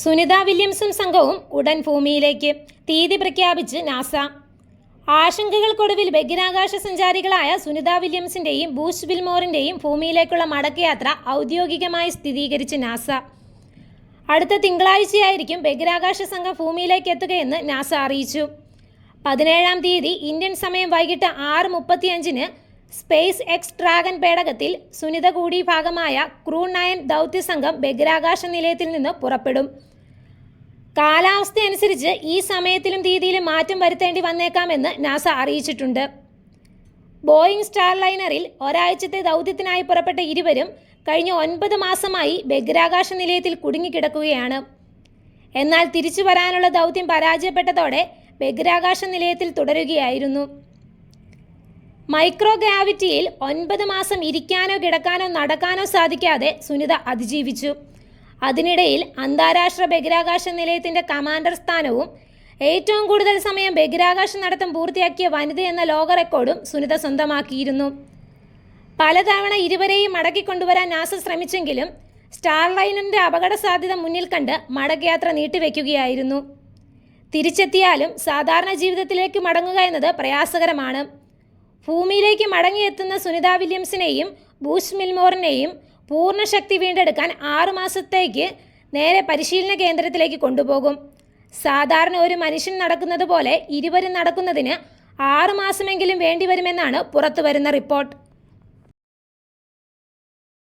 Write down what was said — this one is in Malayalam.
സുനിത വില്യംസും സംഘവും ഉടൻ ഭൂമിയിലേക്ക്. തീയതി പ്രഖ്യാപിച്ച് നാസ. ആശങ്കകൾക്കൊടുവിൽ ബഹിരാകാശ സഞ്ചാരികളായ സുനിത വില്യംസിന്റെയും ബൂഷ് വിൽമോറിന്റെയും ഭൂമിയിലേക്കുള്ള മടക്കയാത്ര ഔദ്യോഗികമായി സ്ഥിരീകരിച്ച് നാസ. അടുത്ത തിങ്കളാഴ്ചയായിരിക്കും ബഹിരാകാശ സംഘം ഭൂമിയിലേക്ക് എത്തുകയെന്ന് നാസ അറിയിച്ചു. പതിനേഴാം തീയതി ഇന്ത്യൻ സമയം വൈകിട്ട് ആറ് മുപ്പത്തിയഞ്ചിന് സ്പേസ് എക്സ് ഡ്രാഗൺ പേടകത്തിൽ സുനിത കൂടി ഭാഗമായ ക്രൂ നയൻ ദൗത്യസംഘം ബഹിരാകാശ നിലയത്തിൽ നിന്ന് പുറപ്പെടും. കാലാവസ്ഥ അനുസരിച്ച് ഈ സമയത്തിലും തീയതിയിലും മാറ്റം വരുത്തേണ്ടി വന്നേക്കാമെന്ന് നാസ അറിയിച്ചിട്ടുണ്ട്. ബോയിങ് സ്റ്റാർ ലൈനറിൽ ഒരാഴ്ചത്തെ ദൗത്യത്തിനായി പുറപ്പെട്ട ഇരുവരും കഴിഞ്ഞ ഒൻപത് മാസമായി ബഹിരാകാശ നിലയത്തിൽ കുടുങ്ങിക്കിടക്കുകയാണ്. എന്നാൽ തിരിച്ചു വരാനുള്ള ദൗത്യം പരാജയപ്പെട്ടതോടെ ബഹിരാകാശ നിലയത്തിൽ തുടരുകയായിരുന്നു. മൈക്രോ ഗ്രാവിറ്റിയിൽ ഒൻപത് മാസം ഇരിക്കാനോ കിടക്കാനോ നടക്കാനോ സാധിക്കാതെ സുനിത അതിജീവിച്ചു. അതിനിടയിൽ അന്താരാഷ്ട്ര ബഹിരാകാശ നിലയത്തിന്റെ കമാൻഡർ സ്ഥാനവും ഏറ്റവും കൂടുതൽ സമയം ബഹിരാകാശ നടത്തം പൂർത്തിയാക്കിയ വനിത എന്ന ലോക റെക്കോർഡും സുനിത സ്വന്തമാക്കിയിരുന്നു. പലതവണ ഇരുവരെയും മടക്കിക്കൊണ്ടുവരാൻ നാസ ശ്രമിച്ചെങ്കിലും സ്റ്റാർലൈനിന്റെ അപകട സാധ്യത മുന്നിൽ കണ്ട് മടക്കയാത്ര നീട്ടിവെക്കുകയായിരുന്നു. തിരിച്ചെത്തിയാലും സാധാരണ ജീവിതത്തിലേക്ക് മടങ്ങുക എന്നത് പ്രയാസകരമാണ്. ഭൂമിയിലേക്ക് മടങ്ങിയെത്തുന്ന സുനിത വില്യംസിനെയും ബൂസ് മിൽമോറിനെയും പൂർണശക്തി വീണ്ടെടുക്കാൻ ആറുമാസത്തേക്ക് നേരെ പരിശീലന കേന്ദ്രത്തിലേക്ക് കൊണ്ടുപോകും. സാധാരണ ഒരു മനുഷ്യൻ നടക്കുന്നത് പോലെ ഇരുവരും നടക്കുന്നതിന് ആറുമാസമെങ്കിലും വേണ്ടിവരുമെന്നാണ് പുറത്തുവരുന്ന റിപ്പോർട്ട്.